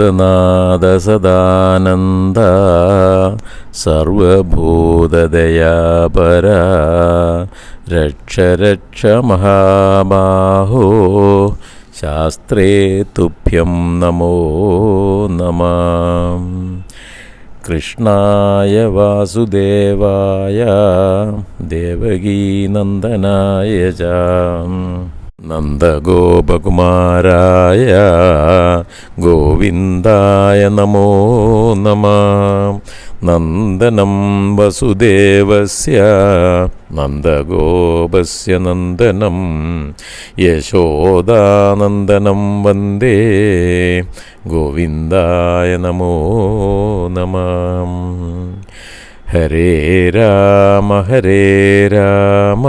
ഭൂതനാഥ സദാനന്ദ സർവഭൂതദയാപര രക്ഷ രക്ഷ മഹാബാഹോ ശാസ്ത്രേ തുഭ്യം നമോ നമ. കൃഷ്ണായ വാസുദേവായ ദേവകീനന്ദനായ ച. നന്ദഗോപകുമാരായ ഗോവിന്ദായ നമോ നമ. നന്ദനം വസുദേവസ്യ നന്ദഗോപസ്യ നന്ദനം. യശോദാനന്ദനം വന്ദേ ഗോവിന്ദായ നമോ നമ. ഹരേ രാമ ഹരേ രാമ.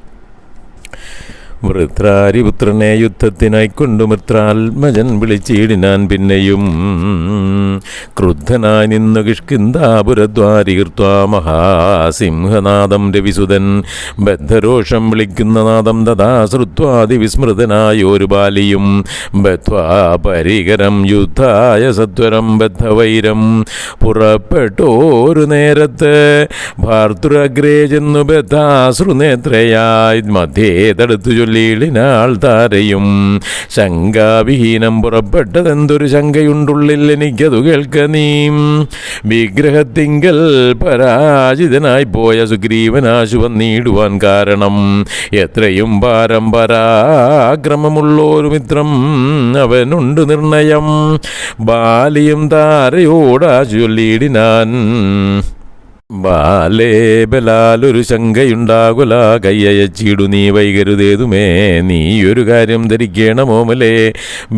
വൃത്രാരിപുത്രനെ യുദ്ധത്തിനായി കൊണ്ടു മിത്രാത്മജൻ വിളിച്ചിടിനാൻ പിന്നെയും. ക്രുദ്ധനായി നിന്നു കിഷ്കിന്താപുരദ്വാരീർത്ത മഹാസിംഹനാദം രവിസുതൻ. ബദ്ധരോഷം വിളിക്കുന്ന നാദം തഥാ ശ്രുത്വാതിവിസ്മൃതനായ വിസ്മൃതനായൊരു ബാലിയും. ബദ്ധ്വാ പരികരം യുദ്ധായ സത്വരം ബദ്ധവൈരം. പുറപ്പെട്ടോരു നേരത്ത് ഭാർത്തുരഗ്രേ ചെന്നു ബദ്ധാശ്രുനേത്രയായി മധ്യേ തടുത്തു ചൊല്ലിയിളിനാൾ താരയും. ശങ്കാവിഹീനം പുറപ്പെട്ടതെന്തൊരു ശങ്കയുണ്ടുള്ളിൽ എനിക്കതു കേൾക്ക നീ. വിഗ്രഹത്തിങ്കൽ പരാജിതനായി പോയ സുഗ്രീവനാശുവം നീടുവാൻ കാരണം. എത്രയും പാരമ്പരാക്രമമുള്ളൊരു മിത്രം അവനുണ്ട് നിർണയം. ബാലിയും താരയോടാ ചൊല്ലിയിടിനാൻ. ബാലേ ശങ്കയുണ്ടാകുല കയ്യയച്ചിടു നീ വൈകരുതേതുമേ നീയൊരു കാര്യം ധരിക്കണമോമലേ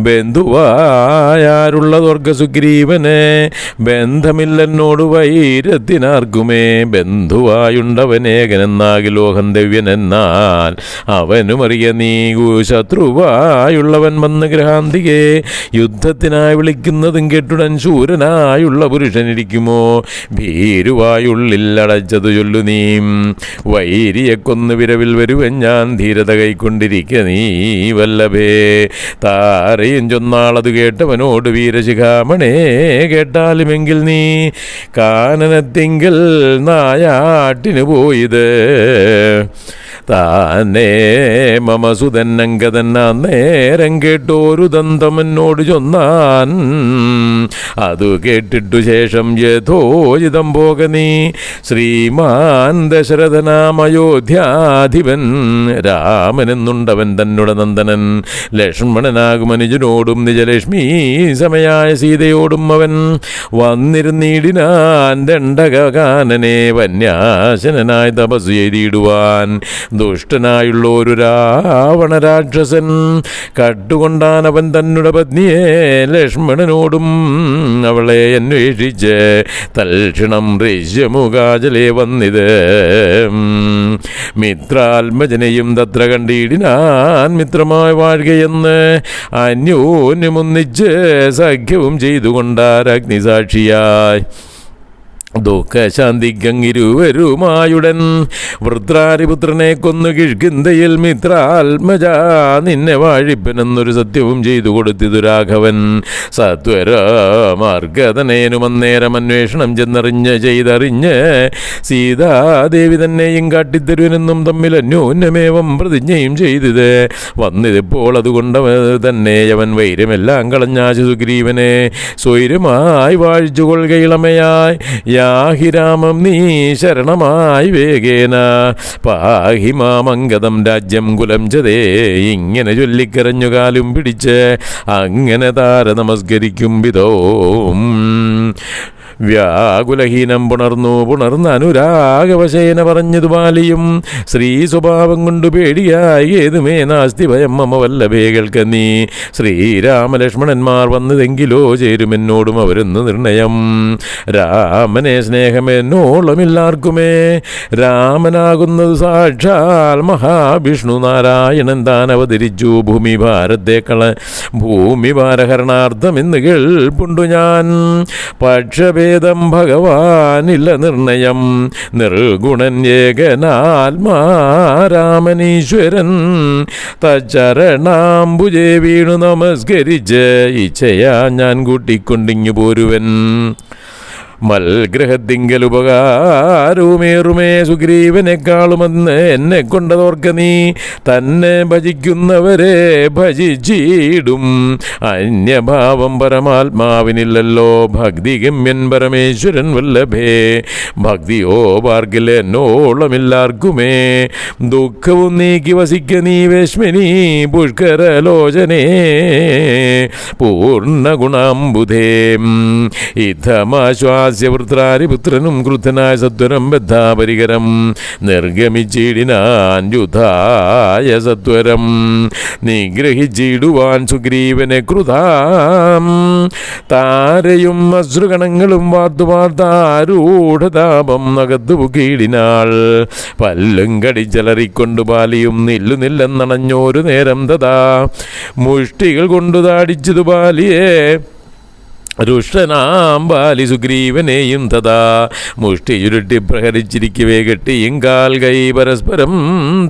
ബന്ധുവായാരുള്ള ദുർഗ സുഗ്രീവനെ ബന്ധമില്ലെന്നോട് വൈരത്തിനാർക്കുമേ ബന്ധുവായുണ്ടവനേകനെന്നാകിലോഹം ദിവ്യനെന്നാൽ അവനുമറിയ നീ ശത്രുവായുള്ളവൻ വന്ന് ഗ്രഹാന്തികെ യുദ്ധത്തിനായി വിളിക്കുന്നതും കെട്ടുടൻ ശൂരനായുള്ള പുരുഷനിരിക്കുമോ? ഭീരുവായുള്ളിൽ അടച്ചതു ചൊല്ലു നീ. വൈരിയെ കൊന്ന് വിരവിൽ വരുവൻ ഞാൻ ധീരത കൈക്കൊണ്ടിരിക്ക നീ വല്ലഭേ. താരയും ചൊന്നാളത് കേട്ടവനോട് വീരശിഖാമണേ കേട്ടാലുമെങ്കിൽ നീ കാനനത്തിങ്കിൽ നായാട്ടിന് പോയത്. താനേ മമസുതൻ അങ്കതന്ന നേരം കേട്ടോരു ദന്തമെന്നോട് ചൊന്നാൻ. അതു കേട്ടിട്ടു ശേഷം യഥോചിതം പോക നീ. ശ്രീമാൻ ദശരഥനാമയോധ്യാധിപൻ രാമനെന്നുണ്ടവൻ തന്നുടെ നന്ദനൻ. ലക്ഷ്മണനാകുമനുജനോടും നിജലക്ഷ്മി സമയായ സീതയോടും അവൻ. വന്നിരുന്നീടിനാൻ ദണ്ഡകാനനെ വന്യാശനായി തപസ് ചെയ്തിടുവാൻ. ദുഷ്ടനായുള്ള ഒരു രാവണ രാക്ഷസൻ കട്ടുകൊണ്ടാൻ അവൻ തന്നുടെ പത്നിയെ ലക്ഷ്മണനോടും അവളെ അന്വേഷിച്ച് തൽക്ഷണം ഋഷ്യമുഖാചലെ വന്നിത്. മിത്രാത്മജനെയും തത്ര കണ്ടിടിനാൻ മിത്രമായി വാഴുകയെന്ന് അന്യോന്യമൊന്നിച്ച് സഖ്യവും ചെയ്തുകൊണ്ടാരഗ്നിസാക്ഷിയായി. ദുഃഖശാന്തിക്കങ്ങിരുവരുമായുടൻ വൃദ്ധാരിപുത്രനെ കൊന്നു കിഴ്കിന്തയിൽ മിത്രാത്മജ നിന്നെ വാഴിപ്പനെന്നൊരു സത്യവും ചെയ്തു കൊടുത്തിതു രാഘവൻ. സത്വര മാർഗതനേനുമന്നേരം അന്വേഷണം ചെന്നറിഞ്ഞ് ചെയ്തറിഞ്ഞ് സീതാദേവി തന്നെയും കാട്ടിത്തരുവനെന്നും തമ്മിൽ അന്യോന്യമേവം പ്രതിജ്ഞയും ചെയ്തത്. വന്നിതിപ്പോൾ അതുകൊണ്ട് തന്നെ അവൻ വൈരമെല്ലാം കളഞ്ഞാശു സുഗ്രീവനെ സ്വൈരമായി വാഴിച്ചു കൊള്ളുകയിളമയായി. യാഹി രാമം നീ ശരണമായി വേഗേന. പാഹി മാമംഗതം രാജ്യം കുലം ചതേ. ഇങ്ങനെ ചൊല്ലിക്കരഞ്ഞു കാലും പിടിച്ച് അങ്ങനെ താര നമസ്കരിക്കും വിധവും വ്യാകുലഹീനം പുണർന്നു പുണർന്ന് അനുരാഗവശേന പറഞ്ഞതു ബാലിയും ശ്രീ സ്വഭാവം കൊണ്ട് പേടിയായി ഏതുമേ നാസ്തി ഭയം മമ വല്ലഭേ കേൾക്ക നീ ശ്രീരാമലക്ഷ്മണന്മാർ വന്നതെങ്കിലോ ചേരുമെന്നോടും അവരെന്ന് നിർണയം. രാമനെ സ്നേഹമെന്നോളമില്ലാർക്കുമേ. രാമനാകുന്നത് സാക്ഷാൽ മഹാവിഷ്ണു നാരായണൻ താൻ അവതരിച്ചു. ഭൂമി ഭാരത്തേക്കള ഭൂമി ഭാരഹരണാർത്ഥം എന്ന് കേൾപ്പുണ്ടു ഞാൻ. പക്ഷഭേ ഭേദം ഭഗവാനില്ല നിർണയം. നിർഗുണൻ ഏകനാത്മാരാമനീശ്വരൻ. തച്ചരണാംബുജേ വീണു നമസ്കരിച്ച്. ഇച്ഛയാ ഞാൻ കൂട്ടിക്കൊണ്ടിങ്ങു പോരുവൻ. മൽഗ്രഹത്തിങ്കൽ ഉപകാരവുമേറുമേ സുഗ്രീവനെക്കാളുമെന്ന് എന്നെ കൊണ്ടതോർക്ക നീ. തന്നെ ഭജിക്കുന്നവരെ ഭജിച്ചിടും. അന്യഭാവം പരമാത്മാവിനില്ലല്ലോ. ഭക്തി ഗമ്യൻ പരമേശ്വരൻ വല്ലഭേ. ഭക്തിയോ പാർക്കിൽ എന്നോളമില്ലാർക്കുമേ. ദുഃഖവും നീക്കി വസിക്ക നീ വേശ്മിനി പുഷ്കരലോചനേ. പൂർണ ഗുണാംബുധേ ഇത്തമാശ്വാസ്യവൃത്രാരിപുത്രനും ക്രുദ്ധനായ സത്വരം ബദ്ധാപരികരം. നിർഗമിച്ചിടിനാൻ സത്വരം. നിഗ്രഹിച്ചിടുവാൻ സുഗ്രീവനെ കൃതാം താരയും അശ്രുഗണങ്ങളും വാത്തുവാർത്താരൂഢതാപം നകത്തു കീടിനാൾ പല്ലും കടിച്ചലറിക്കൊണ്ടു പാലിയും നില്ലു നില്ലെന്നണഞ്ഞോരു നേരം തഥാ. മുഷ്ടികൾ കൊണ്ടു താടിച്ചതു പാലിയേ രുഷ്ടനാം ബാലി സുഗ്രീവനെയും തഥാ. മുഷ്ടി ചുരുട്ടി പ്രഹരിച്ചിരിക്കവേ കെട്ടിയും കാൽ കൈ പരസ്പരം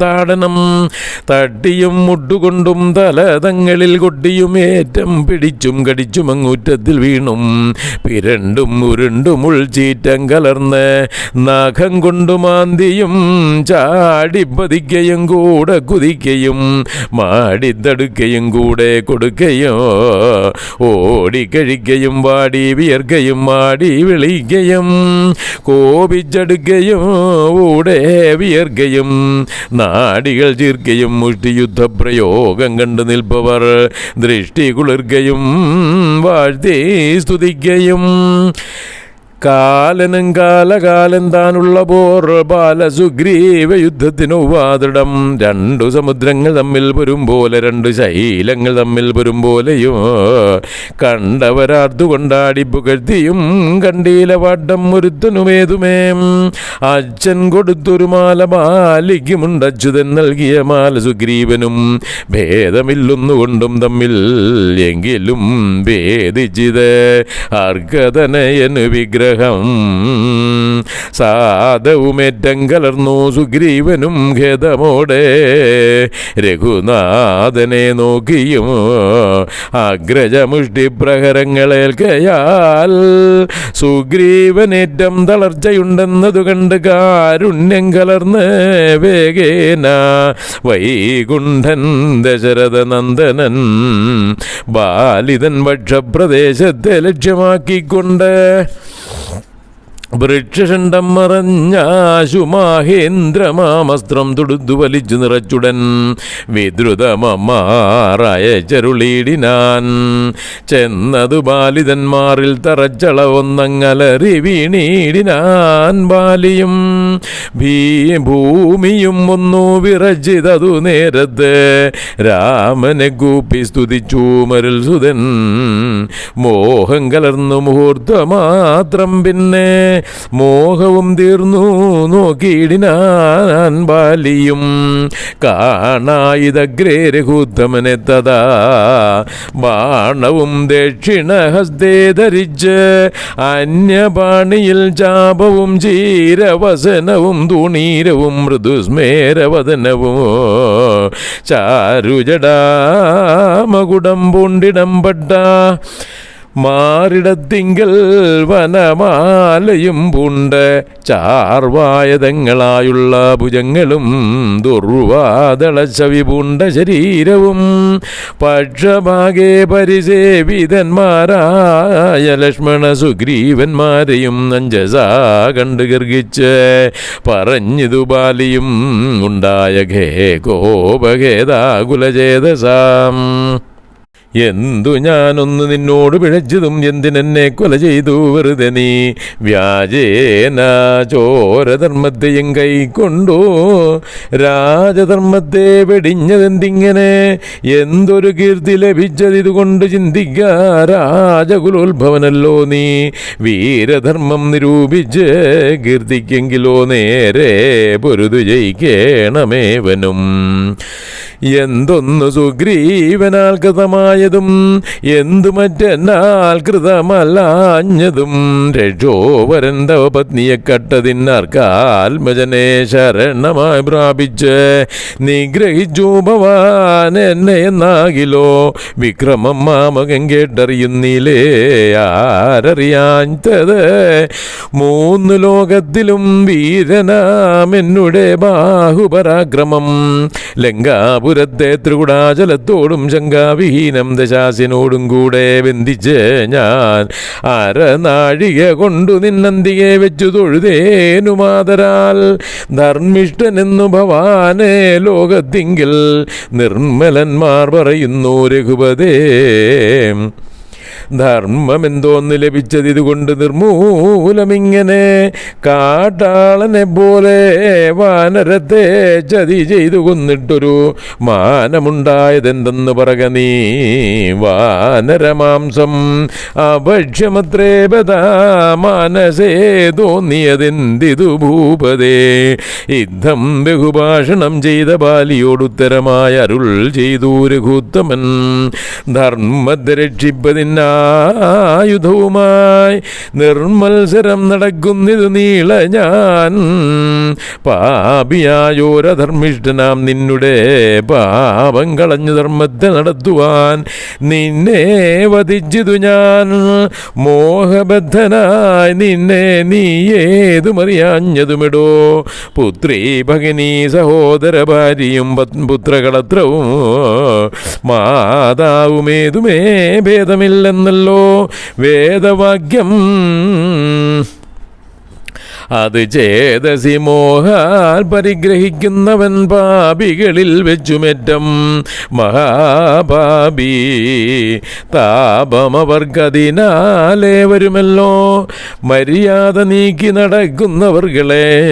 താടനം. തട്ടിയും മുട്ടുകൊണ്ടും തലതങ്ങളിൽ കൊട്ടിയും ഏറ്റം പിടിച്ചും കടിച്ചും അങ്ങൂറ്റത്തിൽ വീണും. പിരണ്ടും ഉരുണ്ടും ഉൾച്ചീറ്റം കലർന്ന് നഖം കൊണ്ടു മാന്തിയും ചാടിപ്പതിക്കയും കൂടെ കുതിക്കയും മാടിത്തടുക്കയും കൂടെ കൊടുക്കയോ. ഓടിക്കഴിക്കയും വാടി വിയർക്കയും വാടി വിളികയും കോപിച്ചടുക്കയും ഊടെ വിയർക്കയും നാടികൾ ചീർക്കയും മുഷ്ടിയുദ്ധപ്രയോഗം കണ്ടു നിൽപ്പവർ ദൃഷ്ടി കുളിർക്കയും വാഴ്ത്തി സ്തുതിക്കയും. കാലനും കാലകാലം താനുള്ള പോർ ബാലസുഗ്രീവ യുദ്ധത്തിനു വാതിടം രണ്ടു സമുദ്രങ്ങൾ തമ്മിൽ വരും പോലെ രണ്ടു ശൈലങ്ങൾ തമ്മിൽ വരും പോലെയോ. കണ്ടവരാർത്തു കൊണ്ടാടി പുകഴ്ത്തിയും കണ്ടീല വാട്ടം ഒരുത്തനുമേതുമേ. അച്ഛൻ കൊടുത്തൊരു മാല മാലിക്കുമുണ്ട് അച്യുതൻ നൽകിയ മാല സുഗ്രീവനും ഭേദമില്ലൊന്നുകൊണ്ടും തമ്മിൽ എങ്കിലും ഭേദിച്ചിത്. അർക്കതനയന് വിഗ്രഹം സാധവുമേറ്റം കലർന്നു സുഗ്രീവനും ഖേദമോടെ രഘുനാഥനെ നോക്കിയും അഗ്രജമുഷ്ടി പ്രഹരങ്ങളേൽക്കയാൽ സുഗ്രീവനേറ്റം തളർച്ചയുണ്ടെന്നതു കണ്ട് കാരുണ്യം കലർന്ന് വേഗേന വൈകുണ്ഠൻ ദശരഥ നന്ദനൻ ബാലിതൻ പക്ഷപ്രദേശത്തെ ലക്ഷ്യമാക്കിക്കൊണ്ട് വൃക്ഷഷണ്ടം മറഞ്ഞാശുമാഹേന്ദ്രമാമസ്ത്രം തുടുത്തു വലിച്ചു നിറച്ചുടൻ. വിദ്രുതമമാറായ ചെരുളീടിനാൻ. ചെന്നതു ബാലിതന്മാരിൽ തറച്ചള ഒന്നങ്ങലറി വീണീടിനാൻ ബാലിയും. ഭീ ഭൂമിയും ഒന്നു വിറച്ചിതതു നേരത്ത് രാമനെ കൂപ്പി സ്തുതിച്ചു മരുൽ സുതൻ മോഹം കലർന്നു മുഹൂർത്തമാത്രം പിന്നെ മോഹവും തീർന്നു. നോക്കിയിടിനാൻ ബാലിയും. കാണായിതഗ്രേ തഥാ. ബാണവും ദക്ഷിണഹസ്തേ ധരിച്ച്. അന്യപാണിയിൽ ചാപവും ചീരവസനവും തുണീരവും മൃദുസ്മേരവദനവും. ചാരുജടാമകുടം പൂണ്ടിടം പട്ട. മാറിടത്തിങ്കൽ വനമാലയും പൂണ്ട് ചാർവായതങ്ങളായുള്ള ഭുജങ്ങളും ദുർവാദളച്ചവി പൂണ്ട ശരീരവും പക്ഷഭാഗേ പരിസേവിതന്മാരായ ലക്ഷ്മണ സുഗ്രീവന്മാരെയും നഞ്ചസാ കണ്ട് ഗർഗിച്ച് പറഞ്ഞിതു ബാലിയും ഉണ്ടായ ഖേ കോപഖേദാകുലചേതസാം എന്തു ഞാനൊന്ന് നിന്നോട് പിഴച്ചതും എന്തിനെന്നെ കൊല ചെയ്തു വെറുതെ നീ? വ്യാജേന ചോരധർമ്മത്തെയും കൊണ്ടോ. രാജധർമ്മത്തെ വെടിഞ്ഞതെന്തിങ്ങനെ എന്തൊരു കീർത്തി ലഭിച്ചതിതുകൊണ്ട് ചിന്തിക്ക? രാജകുലോത്ഭവനല്ലോ നീ. വീരധർമ്മം നിരൂപിച്ച് കീർത്തിക്കെങ്കിലോ നേരെ പൊരുതു ജയിക്കേണമേവനും. എന്തൊന്നു സുഗ്രീവനാൽ ഉണ്ടായതും എന്തു മറ്റെന്നാൽ കൃതമല്ലാഞ്ഞതും. രക്ഷോവരൻ തവ പത്നിയെ കട്ടതിന്നാർക്കാത്മജനെ ശരണമായി പ്രാപിച്ച് നിഗ്രഹിച്ചു ഭവാൻ എന്നെ എന്നാകിലോ? വിക്രമം മാമകൻ കേട്ടറിയുന്നില്ലേ ആരറിയാഞ്ഞത്? മൂന്ന് ലോകത്തിലും വീരനാം എന്നുടെ ബാഹുപരാക്രമം ലങ്കാപുരത്തെ ത്രികുടാചലത്തോടും ശങ്കാവിഹീനം ദശാസിനോടും കൂടെ ബന്ധിച്ച് ഞാൻ അരനാഴിക കൊണ്ടു നിന്നന്തിയെ വെച്ചു തൊഴുതേനു മാതരാൽ ധർമ്മിഷ്ഠനെന്നു ഭവാനെ ലോകത്തിങ്കിൽ നിർമ്മലന്മാർ പറയുന്നു രഘുപതേ. ധർമ്മമെന്തോന്ന് ലഭിച്ചത് ഇതുകൊണ്ട് നിർമൂലമിങ്ങനെ കാട്ടാളനെ പോലെ വാനരത്തെ ചതി ചെയ്തു കൊന്നിട്ടൊരു മാനമുണ്ടായതെന്തെന്ന് പറക നീ വാനരമാംസം അഭക്ഷ്യമത്രേ മാനസേ തോന്നിയതെന്തിതു ഭൂപതേ. യുദ്ധം ബഹുഭാഷണം ചെയ്ത ബാലിയോടുത്തരമായ അരുൾ ചെയ്തു രഘുത്തമൻ. ധർമ്മത്തെ രക്ഷിപ്പതിനായുധവുമായി നിർമ്മത്സരം നടക്കുന്നിതു നീള ഞാൻ. പാപിയായോരധർമ്മിഷ്ടനാം നിന്നുടെ പാപം കളഞ്ഞു ധർമ്മത്തെ നടത്തുവാൻ നിന്നെ വധിച്ചതു ഞാൻ. മോഹബദ്ധനായി നിന്നെ നീ ഏതുമറിയാഞ്ഞതുമിടോ? പുത്രി ഭഗിനി സഹോദര ഭാര്യയും പത്- പുത്രകളത്രവും. മാതാവുമേതുമേ ഭേദമില്ലെന്നല്ലോ വേദവാക്യം അത് ചേതസി മോഹാൽ പരിഗ്രഹിക്കുന്നവൻ പാപികളിൽ വെച്ചുമേറ്റം. മഹാപാപി താപമവർക്കതിനാലേ വരുമല്ലോ. മര്യാദ നീക്കി നടക്കുന്നവർകളെ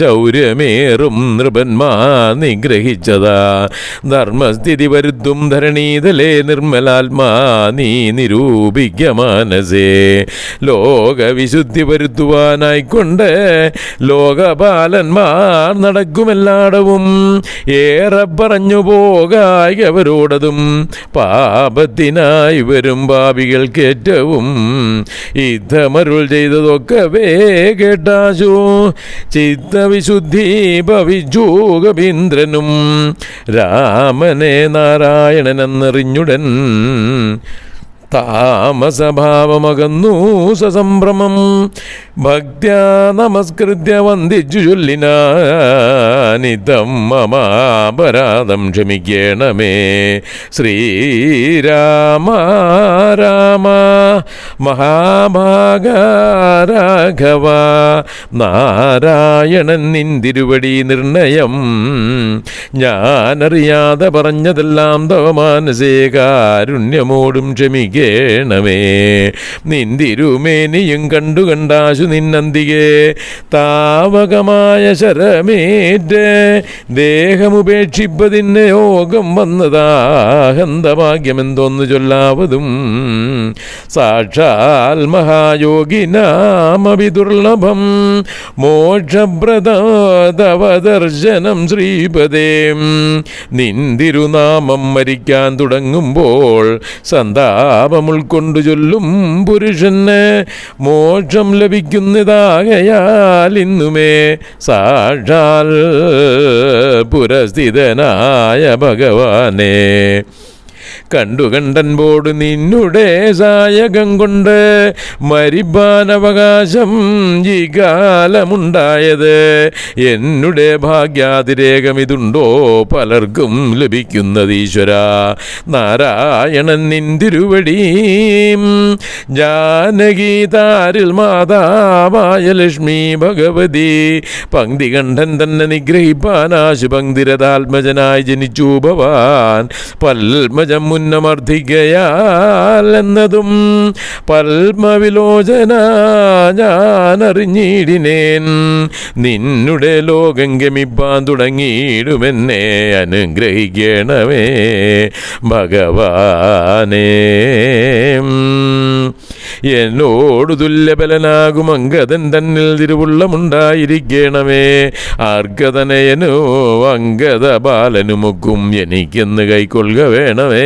ശൗര്യമേറും നൃപന്മാ നിഗ്രഹിച്ചതാ. ധർമ്മസ്ഥിതി വരുത്തും ധരണീതലേ നിർമ്മലാത്മാ നീ നിരൂപിക്ക മാനസേ. ലോകവിശുദ്ധി വരുത്തുവാനായിക്കൊണ്ട് ലോകപാലന്മാർ നടക്കുമെല്ലാടവും. ഏറെ പറഞ്ഞു പോകായി അവരോടതും. പാപത്തിനായി വരും പാപികൾക്കേറ്റവും. യുദ്ധമരുൾ ചെയ്തതൊക്കെ വേ കേട്ടാശു ചിത്തവിശുദ്ധി ഭവിച്ചു കവീന്ദ്രനും രാമനെ നാരായണനെന്നറിഞ്ഞുടൻ. താമസഭാവമകന്നു സസംഭ്രമം. ഭക്ത്യാ നമസ്കൃത്യ വന്ദിച്ചു ചൊല്ലിനാനിതം മമാപരാധം ക്ഷമിക്കണമേ. ശ്രീരാമ രാമ മഹാഭാഗ രാഘവ നാരായണൻ നിന്തിരുവടി നിർണയം. ഞാനറിയാതെ പറഞ്ഞതെല്ലാം തവ മാനസേ കാരുണ്യമോടും ക്ഷമിക്കണമേ നിന്തിരുമേനിയും കണ്ടു കണ്ടാശു നിന്നന്തികെ. താവകമായ ശരമേറ്റ് ദേഹമുപേക്ഷിപ്പതിന് യോഗം വന്നതാഹന്തഭാഗ്യമെന്തോന്നു ചൊല്ലാവതും. സാക്ഷാൽ മഹായോഗിനാമവിദുർലഭം ദുർലഭം മോക്ഷപ്രദവദർശനം ശ്രീപദേ. നിന്തിരുനാമം മരിക്കാൻ തുടങ്ങുമ്പോൾ സന്താപം ഉൾക്കൊണ്ടു ചൊല്ലും പുരുഷന് മോക്ഷം ലഭിക്കുന്നതാകയാൽ ഇന്നുമേ സാക്ഷാൽ പുരസ്ഥിതനായ ഭഗവാനെ. കണ്ടു കണ്ടൻപോട് നിന്നുടെ സായകം കൊണ്ട് മരിപ്പാനവകാശം ഈ കാലമുണ്ടായത്. എന്നുടെ ഭാഗ്യാതിരേകം ഇതുണ്ടോ പലർക്കും ലഭിക്കുന്നത് ഈശ്വര. നാരായണൻ നിന്തിരുവടി ജാനകി താരിൽ മാതാവായ ലക്ഷ്മി ഭഗവതി. പങ്ക്തി കണ്ഠൻ തന്നെ നിഗ്രഹിപ്പാൻ ആശുപങ്കിരതാത്മജനായി ജനിച്ചു ഭവാൻ. പൽമജം മുന്നമർദ്ദിക്കയാൽ എന്നതും പത്മവിലോചന ഞാനറിഞ്ഞിടിനേൻ. നിന്നുടെ ലോകം ഗമിപ്പാൻ തുടങ്ങിയിടുമെന്നെ അനുഗ്രഹിക്കണമേ ഭഗവാനേ. എന്നോട് തുല്യബലനാകും അങ്കതൻ തന്നിൽ തിരുവുള്ളമുണ്ടായിരിക്കണമേ. ആർക്കതനയനോ അങ്കത ബാലനുമൊക്കും എനിക്കെന്ന് കൈക്കൊള്ളുക വേണമേ.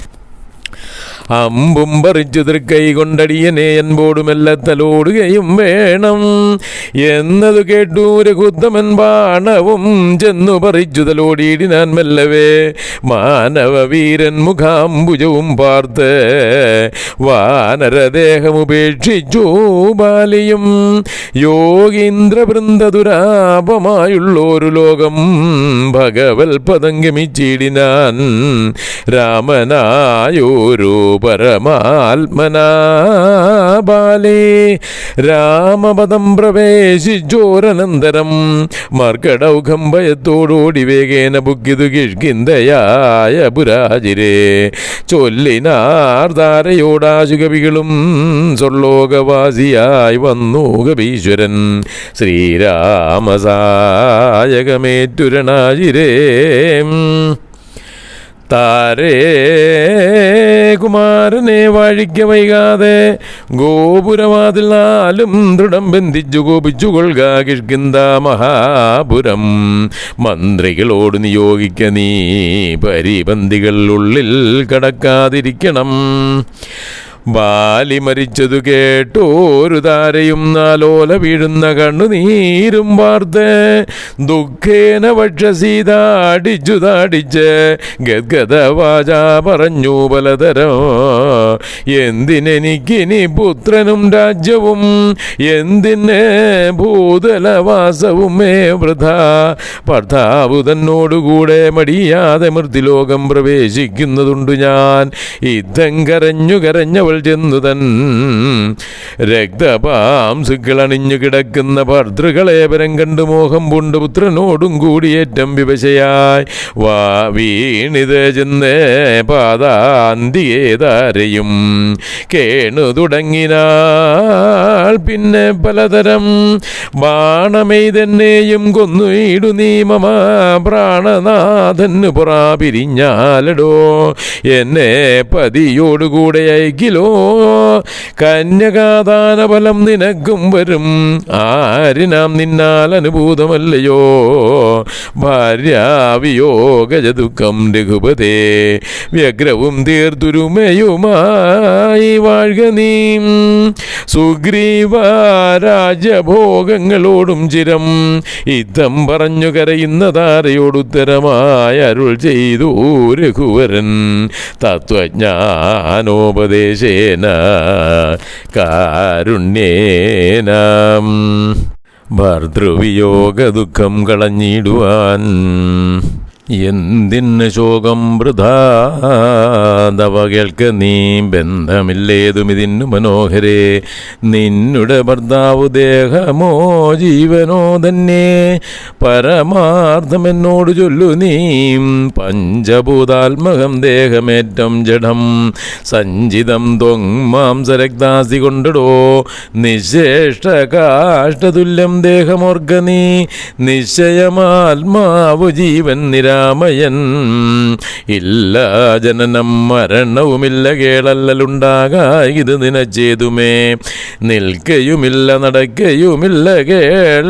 അമ്പും പറിച്ചു തൃക്കൈ കൊണ്ടടിയനെ അൻപോടുമെല്ലത്തലോടുകയും വേണം. എന്നതു കേട്ടു രഘുത്തമൻ ബാണവും ചെന്നു പറിച്ചു തലോടിയിടിനാൻ മെല്ലവേ. മാനവ വീരൻ മുഖാംബുജവും പാർത്ത് വാനരദേഹമുപേക്ഷിച്ചു ബാലിയും. യോഗീന്ദ്രവൃന്ദുരാപമായുള്ളൊരു ലോകം ഭഗവൽ പദം ഗമിച്ചിടിനാൻ രാമനായോരു പരമാത്മനാ ബാലേ രാമപദം പ്രവേശിച്ചോരനന്തരം മർക്കടൗഖം ഭയത്തോടോടി വേഗേന ബുക്കിതു കിഷ്കിന്തയായ പുരാജിരേ. ചൊല്ലിനാർദാരയോടാശുകവികളും സ്വർലോകവാസിയായി വന്നു കവീശ്വരൻ ശ്രീരാമസായകമേറ്റുരണാജിരേ. താരേ കുമാരനെ വഴിക്ക് വൈകാതെ ഗോപുരവാതിൽ നാലും ദൃഢം ബന്ധിച്ചു ഗോപിച്ചു കിഷ്കിന്ത മഹാപുരം മന്ത്രികളോട് നിയോഗിക്ക നീ പരിപന്തികൾ ഉള്ളിൽ കടക്കാതിരിക്കണം. ബാലി മരിച്ചതു കേട്ടോരു താരയും നാലോല വീഴുന്ന കണ്ണുനീരും വാർത്ത്. ദുഃഖേന വക്ഷസീത അടിച്ചു താടിച്ച് ഗദ്ഗത വാച പറഞ്ഞു പലതരം. എന്തിനെനിക്കിനി പുത്രനും രാജ്യവും എന്തിന് ഭൂതലവാസവുമേ വൃഥ. ഭർത്താവ് തന്നോടുകൂടെ മടിയാതെ മൃതിലോകം പ്രവേശിക്കുന്നതുണ്ട് ഞാൻ. യുദ്ധം കരഞ്ഞു കരഞ്ഞവൾ ചെന്നു തൻ. രക്തപാംസുക്കളണിഞ്ഞു കിടക്കുന്ന ഭർതൃകളേപരം കണ്ടു മോഹം പൂണ്ട് പുത്രനോടും കൂടിയേറ്റം വിവശയായി. വാ വീണിത് ചെന്ന് പാതാന്തിയേതാരയും. കേണു തുടങ്ങിനാൾ പിന്നെ പലതരം. ബാണമെയ്തെന്നെയും കൊന്നു ഇടു നീമമാ മമ പ്രാണനാഥന് പുറ പിരിഞ്ഞാലടോ. എന്നെ പതിയോടുകൂടെ അയക്കിലോ. കന്യകാദാന ഫലം നിനക്കും വരും. ആരിനാം നിന്നാൽ അനുഭൂതമല്ലയോ? ഭാര്യാവിയോഗജദുഃഖം രഘുപതേ. വ്യഗ്രവും തീർത്തുരുമയുമായി വാഴ്ക നീ. സുഗ്രീവ രാജഭോഗങ്ങളോടും ചിരം. യുദ്ധം പറഞ്ഞു കരയുന്ന താരയോടുത്തരമായ അരുൾ ചെയ്തു രഘുവരൻ. തത്വജ്ഞാനോപദേശേന കാരുണ്യേന. ഭർതൃവിയോഗ ദുഃഖം കളഞ്ഞിടുവാൻ എന്തിന് ശോകം വൃഥാതവ കേൾക്ക നീ ബന്ധമില്ലേതും ഇതിന്നു മനോഹരേ. നിന്നുടെ ഭർത്താവ് ദേഹമോ ജീവനോ തന്നെ. പരമാർത്ഥം എന്നോട് ചൊല്ലു നീ. പഞ്ചഭൂതാത്മകം ദേഹമേറ്റം ജഡം. സഞ്ചിതം ത്വങ്മാംസരക്താസി കൊണ്ടിടോ. നിശേഷ്ട കാഷ്ടതുല്യം ദേഹമോർഗ നീ. നിശ്ചയമാത്മാവ് ജീവൻ നിരാമയൻ ഇല്ല ജനനം മരണവുമില്ല കേളല്ലുണ്ടാകാ ഇത് നിനച്ചേതുമേ നിൽക്കയുമില്ല നടക്കയുമില്ല കേൾ.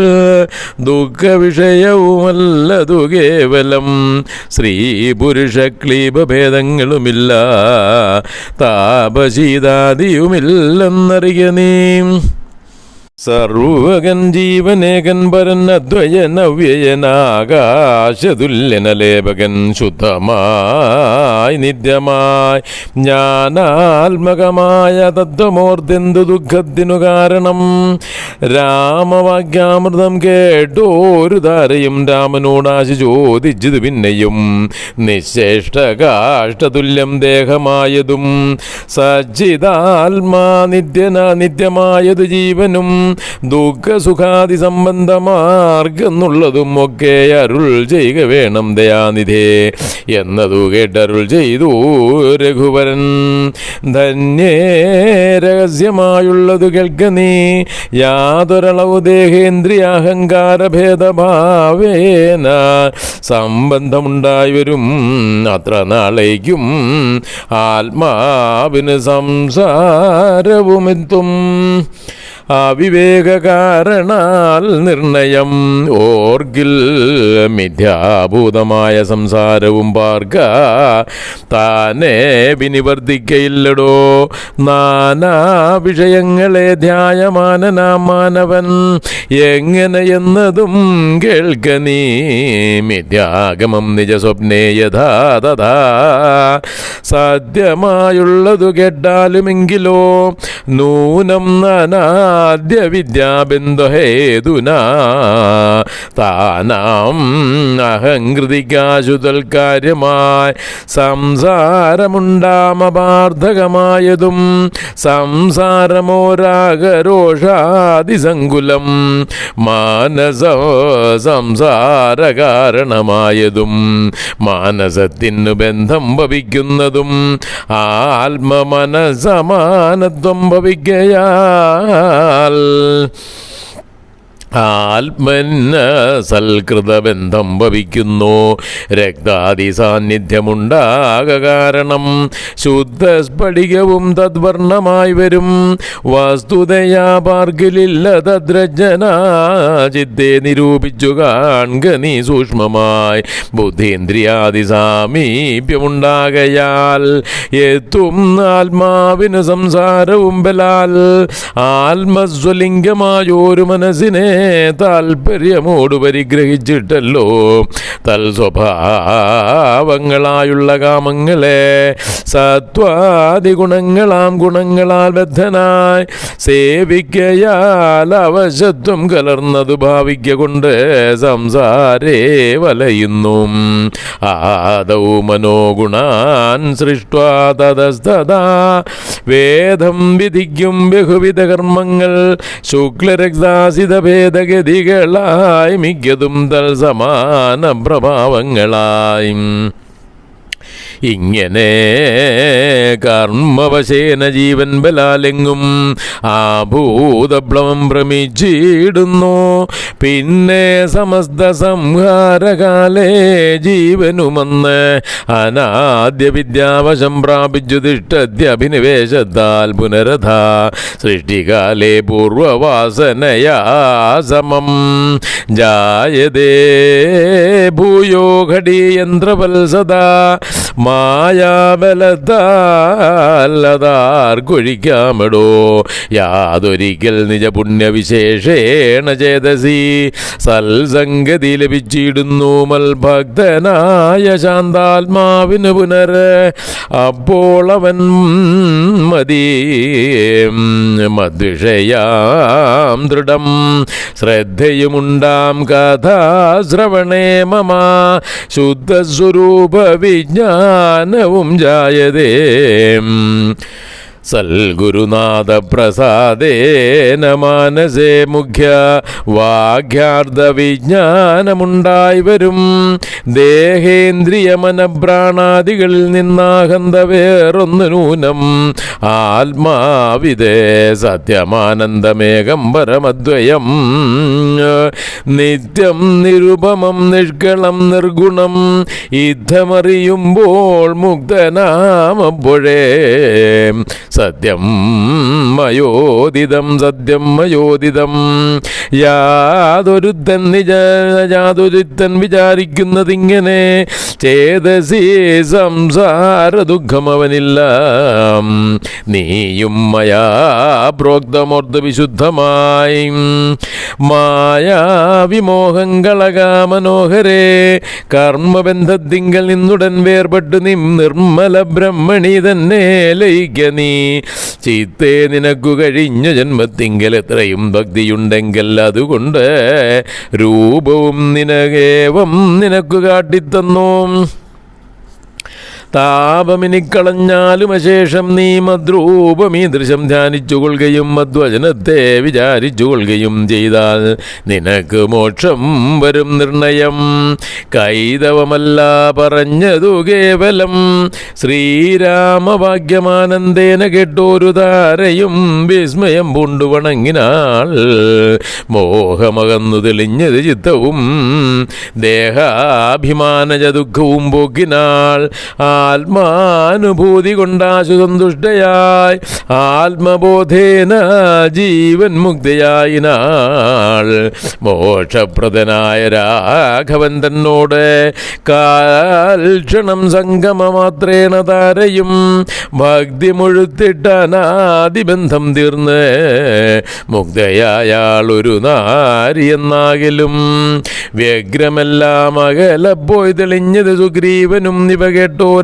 ദുഃഖ വിഷയവുമല്ലതു കേവലം സ്ത്രീ പുരുഷ ക്ലീബഭേദങ്ങളുമില്ല താപശീതാദിയുമില്ലെന്നറിയ നീ. സർവകൻ ജീവനേകൻ പരൻ അദ്വയനവ്യയനാകാശതുല്യനലേപകൻ ശുദ്ധമായി നിത്യമായി ജ്ഞാനാത്മകമായ തത്വമോർദ്ദന്തു ദുഃഖത്തിനു കാരണം. രാമവാക്യാമൃതം കേട്ടോരു താരയും രാമനോടാശി ചോദിച്ചത് പിന്നെയും നിശേഷ്ട കാഷ്ടതുല്യം ദേഹമായതും സച്ചിതാത്മാ നിത്യന നിത്യമായത് ജീവനും ദുഃഖസുഖാദി സംബന്ധമാർഗെന്നുള്ളതും ഒക്കെ അരുൾ ചെയ്യുക വേണം ദയാനിധേ. എന്നതു കേട്ടരുൾ ചെയ്തു രഘുവരൻ. ധന്യേ രഹസ്യമായുള്ളതു കേൾക്ക നീ. യാതൊരളവ് ദേഹേന്ദ്രിയാഹങ്കാര ഭേദഭാവേന സംബന്ധമുണ്ടായി വരും അത്ര നാളേക്കും ആത്മാവിന് സംസാരവുമെത്തും. അവിവേക കാരണാൽ നിർണയം. ഓർഗിൽ മിഥ്യാഭൂതമായ സംസാരവും പാർക്ക താനേ വിനിവർത്തിക്കയില്ലടോ. നാനാ വിഷയങ്ങളെ ധ്യായമാനനാം മാനവൻ. എങ്ങനെയെന്നതും കേൾക്ക നീ. മിഥ്യാഗമം നിജസ്വപ്നെ യഥാ തഥാ. സാധ്യമായുള്ളതു കേട്ടാലുമെങ്കിലോ. നൂനം അനാദ്യ വിദ്യാബിന്ദുഹേതുന താനാം അഹങ്കൃതികാശുതൽ കാര്യമായി സംസാരമുണ്ടാമപാർത്ഥകമായതും സംസാരമോരാഗരോഷാതിസങ്കുലം മാനസ സംസാരകാരണമായതും മാനസത്തിനു ബന്ധം ഭവിക്കുന്നതും ആത്മമനസമാനത്വം final. ആത്മന്ന സൽകൃതബന്ധം ഭവിക്കുന്നു രക്താദി സാന്നിധ്യമുണ്ടാക കാരണം ശുദ്ധ സ്ഫടികവും തദ്വർണമായി വരും. വസ്തുതയാ പാർക്കിലില്ല തദ്രജന ചിത്തെ നിരൂപിച്ചു കാൺക നീ സൂക്ഷ്മമായി. ബുദ്ധീന്ദ്രിയാദി സാമീപ്യമുണ്ടാകയാൽ എത്തും ആത്മാവിന് സംസാരവും ബലാൽ. ആത്മസ്വലിംഗമായൊരു മനസ്സിനെ താൽപ്പര്യമോട് പരിഗ്രഹിച്ചിട്ടല്ലോ. തൽ സ്വഭാവങ്ങളായുള്ള കാമങ്ങളെ സത്വാദി ഗുണങ്ങളാം ഗുണങ്ങളാൽ ബദ്ധനായി സേവിക്കയാൽ അവശത്വം കലർന്നത് ഭാവിക്ക കൊണ്ട് സംസാരേ വലയുന്നു. ആദൗ മനോഗുണാൻ സൃഷ്ട്വാ തതസ്തഥാ വേദം വിധിക്കും ബഹുവിധ കർമ്മങ്ങൾ ശുക്ലരക്താസിത ഭേദഗതികളായി മിക്കതും തൽ സമാന പ്രഭാവങ്ങളായി ഇങ്ങനെ കർമ്മവശേന ജീവൻ ബലാലെങ്ങും ആ ഭൂതപ്ലവം ഭ്രമിച്ചിടുന്നു. പിന്നെ സമസ്ത സംഹാരകാലേ ജീവനുമന്ന് അനാദ്യ വിദ്യാവശം പ്രാപിച്ചു തിഷ്ടത്യഭിനിവേശത്താൽ പുനരഥ സൃഷ്ടികാലേ പൂർവവാസനയാ സമം. ജായതേ ഭൂയോ ഘടീയന്ത്രവൽ മായാബലത്താലതാർക്കൊഴിക്കാമടോ യാതൊരിക്കൽ നിജ പുണ്യവിശേഷേണ ചേതസി. സൽസംഗതി ലഭിച്ചിടുന്നു മൽഭക്തനായ ശാന്താത്മാവിന് പുനർ. അപ്പോൾ അവൻ മതി. മദ്വിഷയാം ദൃഢം. ശ്രദ്ധയുമുണ്ടാം കഥാശ്രവണേ മമ. ശുദ്ധസ്വരൂപ വിജ്ഞാനവും ജായതേ. സൽഗുരുനാഥ പ്രസാദേന മാനസേ മുഖ്യ വാഗ്യാർത്ഥ വിജ്ഞാനമുണ്ടായി വരും. ദേഹേന്ദ്രിയ മനപ്രാണാദികളിൽ നിന്നാഹന്ത വേറൊന്നു നൂനം. ആത്മാവിതേ സത്യമാനന്ദമേകം പരമദ്വയം. നിത്യം നിരുപമം നിഷ്കളം നിർഗുണം. യുദ്ധമറിയുമ്പോൾ മുക്തനാമപ്പോഴേ സത്യം മയോദിതം സത്യം മയോദിതം. യാതൊരുത്തൻ യാതൊരുത്തൻ വിചാരിക്കുന്നതിങ്ങനെ ചേതസി സംസാര ദുഃഖം അവനില്ല. നീയും മയാ പ്രോക്തമോർദ്ധ വിശുദ്ധമായി മായാവിമോഹം കളകാമനോഹരെ കർമ്മബന്ധത്തിങ്കൽ നിന്നുടൻ വേർപെട്ടു നിം നിർമ്മല ബ്രഹ്മണി തന്നെ ലയിക്ക നീ. ചിത്തേ നിനക്കു കഴിഞ്ഞ ജന്മത്തിങ്കൽ എത്രയും ഭക്തിയുണ്ടെങ്കിൽ അതുകൊണ്ട് രൂപവും നിനകേവം നിനക്കു കാട്ടിത്തന്നു. താപമിനിക്കളഞ്ഞാലും അശേഷം നീ മദ്രൂപമീ ദൃശം ധ്യാനിച്ചു കൊള്ളുകയും മദ്വചനത്തെ വിചാരിച്ചു കൊള്ളുകയും ചെയ്താൽ നിനക്ക് മോക്ഷം വരും നിർണയം. കൈതവമല്ല പറഞ്ഞതു കേവലം. ശ്രീരാമവാക്യമാനന്ദേന കേട്ടോരു താരയും വിസ്മയം പൂണ്ടു വണങ്ങിനാൾ മോഹമകന്നു തെളിഞ്ഞത് ചിത്തവും ദേഹാഭിമാനജ ദുഃഖവും പോക്കിനാൾ ആ ആത്മാനുഭൂതി കൊണ്ടാശു സന്തുഷ്ടയായി ആത്മബോധേന ജീവൻ മുക്തയായി നാൾ. മോക്ഷപ്രദനായ രാഘവൻ തന്നോട് കാൽക്ഷണം സംഗമമാത്രേണ താരയും. ഭക്തി മുഴുത്തിട്ട അനാദിബന്ധം തീർന്ന് മുക്തയായാൾ ഒരു നാരിയെന്നാകിലും വ്യഗ്രമെല്ലാം അകലപ്പോയി തെളിഞ്ഞത് സുഗ്രീവനും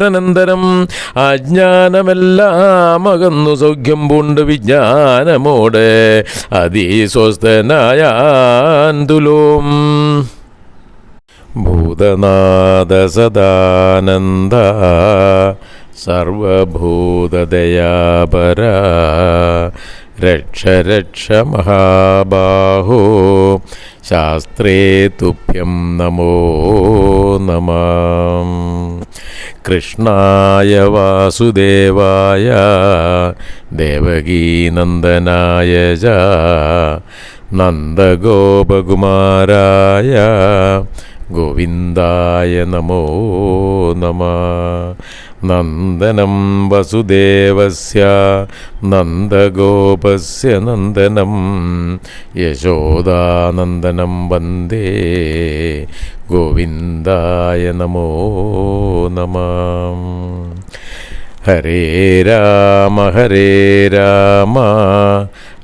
കേട്ടോരനന്തരം അജ്ഞാനമെല്ലാം അകന്നു സൗഖ്യം പൂണ്ട് വിജ്ഞാനമോടെ അതിസ്വസ്ഥനായാന്തുലോം. ഭൂതനാഥ സദാനന്ദ സർവഭൂതദയാപര. രക്ഷ രക്ഷ മഹാബാഹോ. ശാസ്ത്രേ തുഭ്യം നമോ നമ. കൃഷ്ണായ വാസുദേവായ ദേവകീനന്ദനായ ജ നന്ദഗോപകുമാരായ ഗോവിന്ദായ നമോ നമ. നന്ദനം വസുദേവസ്യ നന്ദഗോപസ്യ നന്ദനം യശോദാനന്ദനം വന്ദേ ഗോവിന്ദായ നമോ നമ. ഹരേ രാമ ഹരേ രാമ